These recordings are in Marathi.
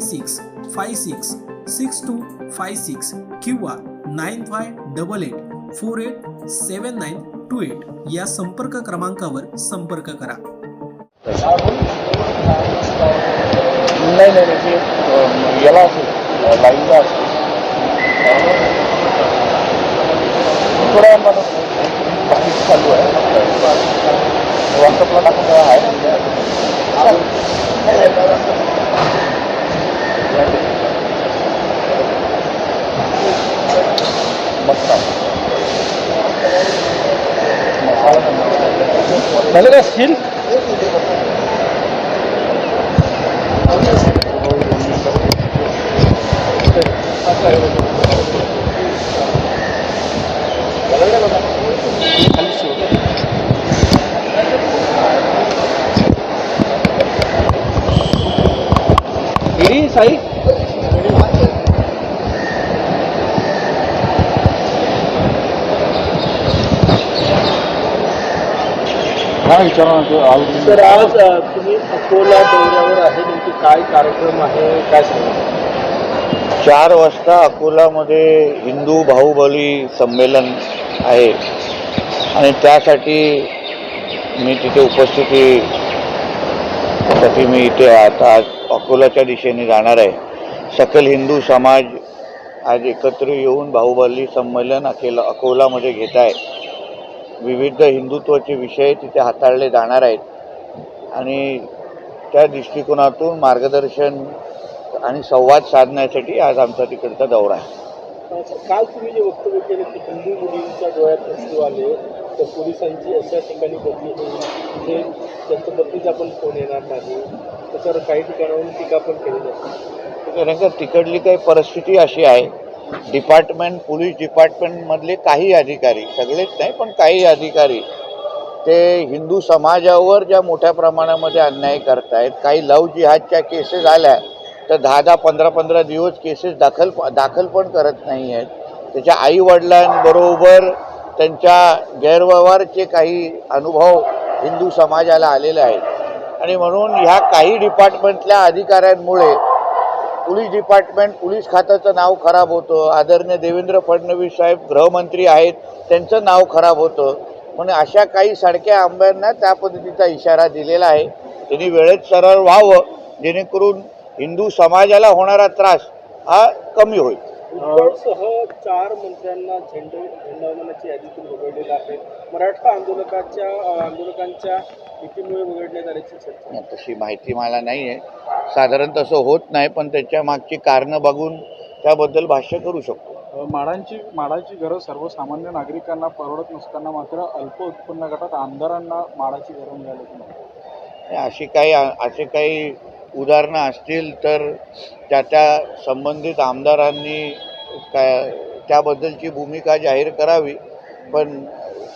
six six six two six किंवा nine five double eight four eight seven nine two eight या संपर्क क्रमांकावर संपर्क करा. अं, चालू आहे. व्हॉट्सअपला टाकून आहे. मस्त झालं का सील साई? हा आवडली तर आज तुम्ही अकोला दौऱ्यावर आहे. नेमकी काय कार्यक्रम आहे? काय सांगा चार वाजता अकोलामध्ये हिंदू बाहुबली संमेलन आहे. आणि त्यासाठी मी तिथे उपस्थिती साठी मी इथे आता आज अकोलाच्या दिशेने जाणार आहे. सकल हिंदू समाज आज एकत्र येऊन बाहुबली संमेलन अखेला अकोलामध्ये घेत आहे. विविध हिंदुत्वाचे विषय तिथे हाताळले जाणार आहेत. आणि त्या दृष्टिकोनातून मार्गदर्शन आणि संवाद साधण्यासाठी आज आमचा तिकडचा दौरा आहे. काल तुम्ही जे वक्तव्य केलं की हिंदू मुलींच्या डोळ्यात आले पोलिसांची अशा ठिकाणी बदली होईल. तिथे त्यांच्या बदलीचा पण फोन येणार नाही. त्याच्यावर काही ठिकाणाहून टीका पण केली जाते कारण का तिकडली काही परिस्थिती अशी आहे. डिपार्टमेंट पोलीस डिपार्टमेंटमधले काही अधिकारी सगळेच नाही पण काही अधिकारी ते हिंदू समाजावर ज्या मोठ्या प्रमाणामध्ये अन्याय करतायत काही लव जिहादच्या केसेस आल्या तर दहा दहा पंधरा पंधरा दिवस केसेस दाखल दाखल पण करत नाही आहेत त्याच्या आईवडिलांबरोबर त्यांच्या गैरव्यवहारचे काही अनुभव हिंदू समाजाला आलेले आहेत. आणि म्हणून ह्या काही डिपार्टमेंटल्या अधिकाऱ्यांमुळे पोलीस डिपार्टमेंट पोलीस खात्याचं नाव खराब होतं. आदरणीय देवेंद्र फडणवीस साहेब गृहमंत्री आहेत त्यांचं नाव खराब होतं. म्हणून अशा काही सडक्या आंब्यांना त्या पद्धतीचा इशारा दिलेला आहे. त्यांनी वेळेत सरळ व्हावं जेणेकरून हिंदू समाजाला होणारा त्रास हा कमी होईल. भुजबळसह चार मंत्र्यांना झेंडे झेंडावमानाची यादीतून वगळलेलं आहे. मराठा आंदोलकाच्या आंदोलकांच्या युतीमुळे वगळण्यात आल्याची चर्चा. तशी माहिती मला नाही आहे साधारण तसं होत नाही पण त्याच्या मागची कारणं बघून त्याबद्दल भाष्य करू शकतो. माडांची माडाची गरज सर्वसामान्य नागरिकांना परवडत नसताना मात्र अल्प उत्पन्न गटात आमदारांना माडाची गरज मिळाली अशी काही असे काही उदाहरणं असतील तर त्या त्या संबंधित आमदारांनी काय त्याबद्दलची भूमिका जाहीर करावी. पण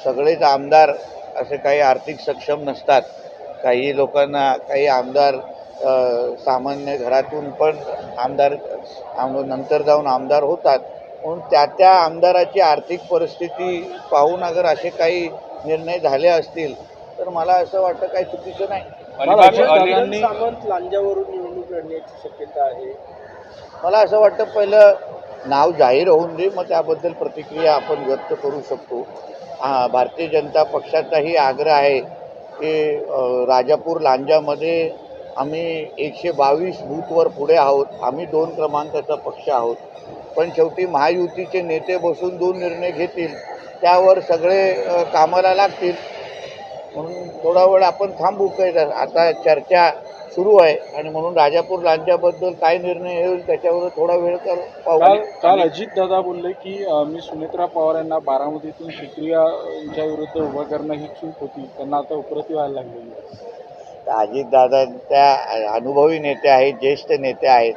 सगळेच आमदार असे काही आर्थिक सक्षम नसतात. काही लोकांना काही आमदार सामान्य घरातून पण आमदार आम नंतर जाऊन आमदार होतात. म्हणून त्या त्या आमदाराची आर्थिक परिस्थिती पाहून अगर असे काही निर्णय झाले असतील तर मला असं वाटतं काही चुकीचं नाही. अलिबाग- अलिबाग- सामंत लांजावरून निवडणूक लढण्याची शक्यता आहे. मला असं वाटतं पहिलं नाव जाहीर होऊन दे मग त्याबद्दल प्रतिक्रिया आपण व्यक्त करू शकतो. हा भारतीय जनता पक्षाचाही आग्रह आहे की राजापूर लांजामध्ये आम्ही एकशे बावीस बूथवर पुढे आहोत. आम्ही दोन क्रमांकाचा पक्ष आहोत. पण शेवटी महायुतीचे नेते बसून दोन निर्णय घेतील. त्यावर सगळे कामाला लागतील. म्हणून थोडा वेळ आपण थांबू तर. आता चर्चा सुरू आहे आणि म्हणून राजापूर लांच्याबद्दल काय निर्णय होईल त्याच्यावर थोडा वेळ काल पाहू. काल अजित दादा बोलले की मी सुनेत्रा पवार यांना बारामतीतून सुप्रिया यांच्या विरुद्ध उभं करणं ही चूक होती. त्यांना आता उपरती व्हायला लागलेली आहे. अजितदादा त्या अनुभवी नेते आहेत ज्येष्ठ नेते आहेत.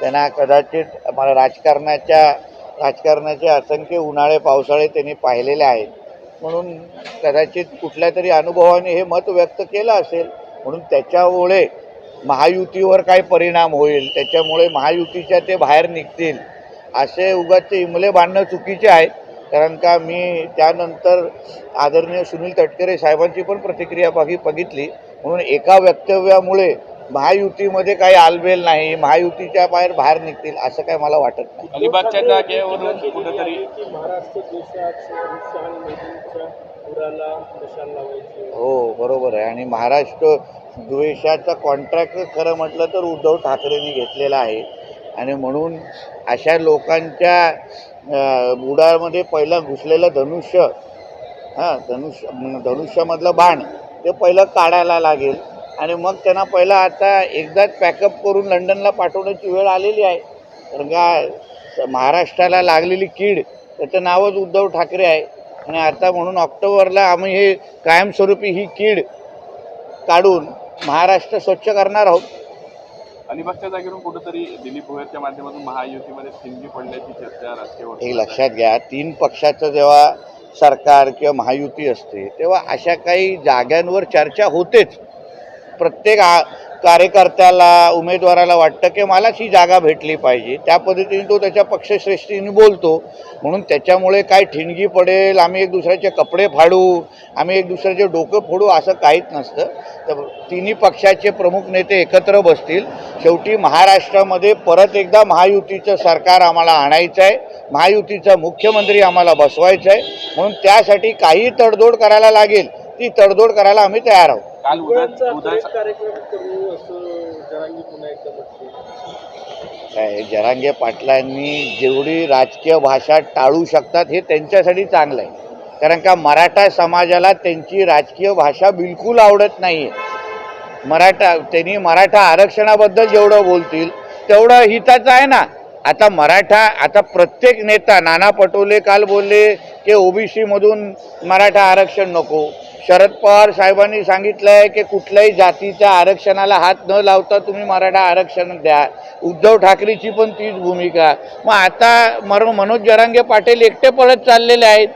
त्यांना कदाचित मला राजकारणाच्या राजकारणाचे असंख्य उन्हाळे पावसाळे त्यांनी पाहिलेले आहेत. म्हणून कदाचित कुठल्या तरी अनुभवाने हे मत व्यक्त केलं असेल. म्हणून त्याच्यामुळे महायुतीवर काय परिणाम होईल त्याच्यामुळे महायुतीच्या ते बाहेर निघतील असे उगाचे इमले बांधणं चुकीचे आहे. कारण का मी त्यानंतर आदरणीय सुनील तटकरे साहेबांची पण प्रतिक्रिया बघी बघितली. म्हणून एका वक्तव्यामुळे महायुतीमध्ये काही आलबेल नाही महायुतीच्या बाहेर बाहेर निघतील असं काय मला वाटत नाही. अलिबागच्या जागेवरून कुठेतरी- हो बरोबर आहे. आणि महाराष्ट्र द्वेषाचा कॉन्ट्रॅक्ट खरं म्हटलं तर उद्धव ठाकरेंनी घेतलेला आहे. आणि म्हणून अशा लोकांच्या बुडामध्ये पहिलं घुसलेलं धनुष्य हां धनुष्य धनुष्यामधलं बाण ते पहिलं काढायला लागेल. आणि मग त्यांना पहिलं आता एकदाच पॅकअप करून लंडनला पाठवण्याची वेळ आलेली आहे. कारण का महाराष्ट्राला लागलेली कीड त्याचं नावच उद्धव ठाकरे आहे. आणि आता म्हणून ऑक्टोबरला आम्ही हे कायमस्वरूपी ही कीड काढून महाराष्ट्र स्वच्छ करणार आहोत. अलिबागच्या जागेवरून कुठेतरी दिलीप भोयरच्या माध्यमातून महायुतीमध्ये ठिणगी पडल्याची चर्चा राजकीय हे लक्षात घ्या तीन पक्षाचं जेव्हा सरकार किंवा महायुती असते तेव्हा अशा काही जाग्यांवर चर्चा होतेच. प्रत्येक आ कार्यकर्त्याला उमेदवाराला वाटतं की मलाच ही जागा भेटली पाहिजे. त्या पद्धतीने तो त्याच्या पक्षश्रेष्ठीने बोलतो. म्हणून त्याच्यामुळे काय ठिणगी पडेल आम्ही एक दुसऱ्याचे कपडे फाडू आम्ही एक दुसऱ्याचे डोकं फोडू असं काहीच नसतं. तर तिन्ही पक्षाचे प्रमुख नेते एकत्र बसतील. शेवटी महाराष्ट्रामध्ये परत एकदा महायुतीचं सरकार आम्हाला आणायचं आहे. महायुतीचा मुख्यमंत्री आम्हाला बसवायचा आहे. म्हणून त्यासाठी काही तडजोड करायला लागेल. ती तडजोड करायला आम्ही तयार आहोत. काल उद्या सगळ्यांचा उद्या एक कार्यक्रम करू असं जरांगी पुन्हा एकदा म्हटले. काय जरांगे पाटलांनी जेवढी राजकीय भाषा टाळू शकतात हे त्यांच्यासाठी चांगलं आहे कारण का मराठा समाजाला त्यांची राजकीय भाषा बिलकुल आवडत नाही आहे मराठा त्यांनी मराठा आरक्षणाबद्दल जेवढं बोलतील तेवढं हिताचं आहे ना. आता मराठा आता प्रत्येक नेता नाना पटोले काल बोलले की ओबीसीमधून मराठा आरक्षण नको. शरद पवार साहेबांनी सांगितलं आहे की कुठल्याही जातीच्या आरक्षणाला हात न लावता तुम्ही मराठा आरक्षण द्या. उद्धव ठाकरेची पण तीच भूमिका. मग आता मर मनोज जरांगे पाटील एकटे पळत चाललेले आहेत.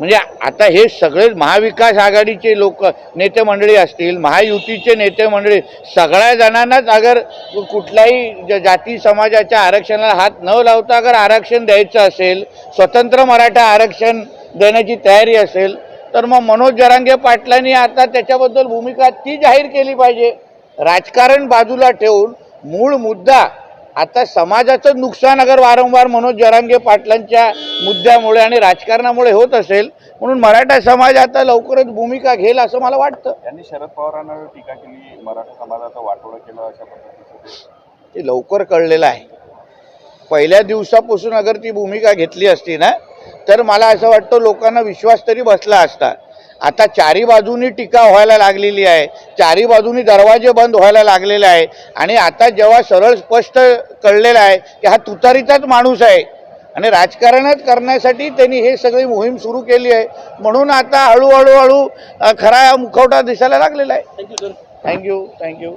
म्हणजे आता हे सगळे महाविकास आघाडीचे लोक नेते मंडळी असतील महायुतीचे नेते मंडळी सगळ्या जणांनाच अगर कुठल्याही ज- जाती समाजाच्या आरक्षणाला हात न लावता अगर आरक्षण द्यायचं असेल स्वतंत्र मराठा आरक्षण देण्याची तयारी असेल तर मग मनोज जरांगे पाटलांनी आता त्याच्याबद्दल भूमिका ती जाहीर केली पाहिजे. राजकारण बाजूला ठेवून मूळ मुद्दा आता समाजाचं नुकसान अगर वारंवार मनोज जरांगे पाटलांच्या मुद्द्यामुळे आणि राजकारणामुळे होत असेल म्हणून मराठा समाज आता लवकरच भूमिका घेईल असं मला वाटतं. त्यांनी शरद पवारांवर टीका केली मराठा समाजाचं वाटोळं केलं अशा पद्धतीचं? ते लवकर कळलेलं आहे. पहिल्या दिवसापासून अगर ती भूमिका घेतली असती ना तर मला असं वाटतं लोकांना विश्वास तरी बसला असता. आता चारी बाजूनी टीका व्हायला लागलेली आहे. चारी बाजूनी दरवाजे बंद व्हायला लागलेले आहे. आणि आता जेव्हा सरळ स्पष्ट कळलेलं आहे की हा तुतारीचाच माणूस आहे. आणि राजकारणच करण्यासाठी त्यांनी हे सगळी मोहीम सुरू केली आहे. म्हणून आता हळूहळू हळू खरा मुखवटा दिसायला लागलेला आहे. Thank you sir thank you thank you